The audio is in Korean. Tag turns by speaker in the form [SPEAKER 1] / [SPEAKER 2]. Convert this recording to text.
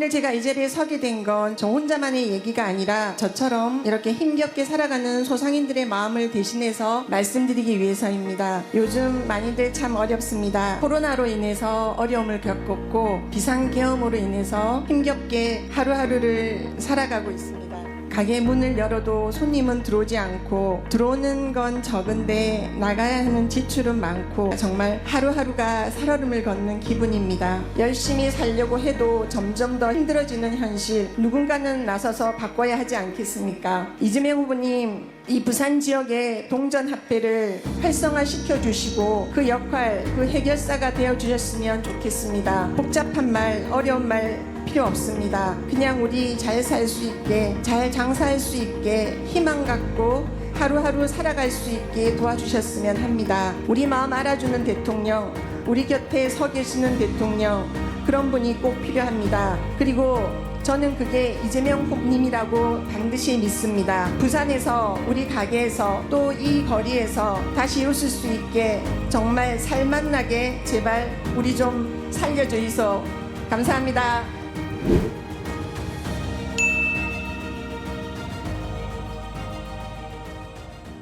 [SPEAKER 1] 오늘 제가 이 자리에 서게 된 건 저 혼자만의 얘기가 아니라 저처럼 이렇게 힘겹게 살아가는 소상인들의 마음을 대신해서 말씀드리기 위해서입니다. 요즘 많이들 참 어렵습니다. 코로나로 인해서 어려움을 겪었고 비상계엄으로 인해서 힘겹게 하루하루를 살아가고 있습니다. 가게 문을 열어도 손님은 들어오지 않고 들어오는 건 적은데 나가야 하는 지출은 많고 정말 하루하루가 살얼음을 걷는 기분입니다. 열심히 살려고 해도 점점 더 힘들어지는 현실 누군가는 나서서 바꿔야 하지 않겠습니까? 이재명 후보님 이 부산 지역의 동전 합회를 활성화시켜 주시고 그 역할 그 해결사가 되어 주셨으면 좋겠습니다. 복잡한 말 어려운 말 필요 없습니다. 그냥 우리 잘 살 수 있게, 잘 장사할 수 있게 희망 갖고 하루하루 살아갈 수 있게 도와주셨으면 합니다. 우리 마음 알아주는 대통령, 우리 곁에 서 계시는 대통령, 그런 분이 꼭 필요합니다. 그리고 저는 그게 이재명 후보님이라고 반드시 믿습니다. 부산에서 우리 가게에서 또 이 거리에서 다시 웃을 수 있게 정말 살맛나게 제발 우리 좀 살려주이소. 감사합니다. you